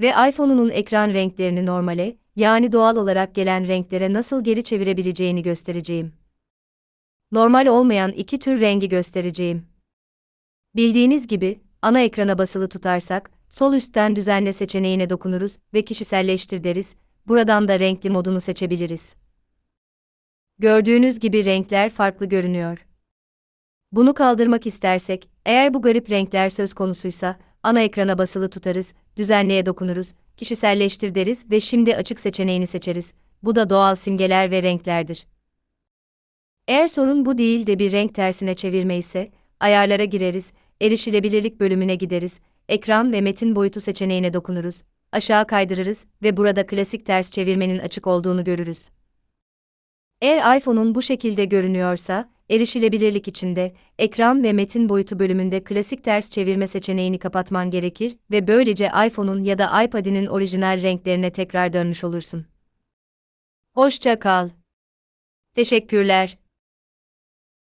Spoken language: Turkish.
Ve iPhone'unun ekran renklerini normale, yani doğal olarak gelen renklere nasıl geri çevirebileceğini göstereceğim. Normal olmayan iki tür rengi göstereceğim. Bildiğiniz gibi, ana ekrana basılı tutarsak, sol üstten düzenle seçeneğine dokunuruz ve kişiselleştir deriz, buradan da renkli modunu seçebiliriz. Gördüğünüz gibi renkler farklı görünüyor. Bunu kaldırmak istersek, eğer bu garip renkler söz konusuysa, ana ekrana basılı tutarız, düzenleye dokunuruz, kişiselleştir deriz ve şimdi açık seçeneğini seçeriz. Bu da doğal simgeler ve renklerdir. Eğer sorun bu değil de bir renk tersine çevirme ise, ayarlara gireriz, erişilebilirlik bölümüne gideriz, ekran ve metin boyutu seçeneğine dokunuruz, aşağı kaydırırız ve burada klasik ters çevirmenin açık olduğunu görürüz. Eğer iPhone'un bu şekilde görünüyorsa, erişilebilirlik içinde, ekran ve metin boyutu bölümünde klasik ters çevirme seçeneğini kapatman gerekir ve böylece iPhone'un ya da iPad'inin orijinal renklerine tekrar dönmüş olursun. Hoşça kal. Teşekkürler.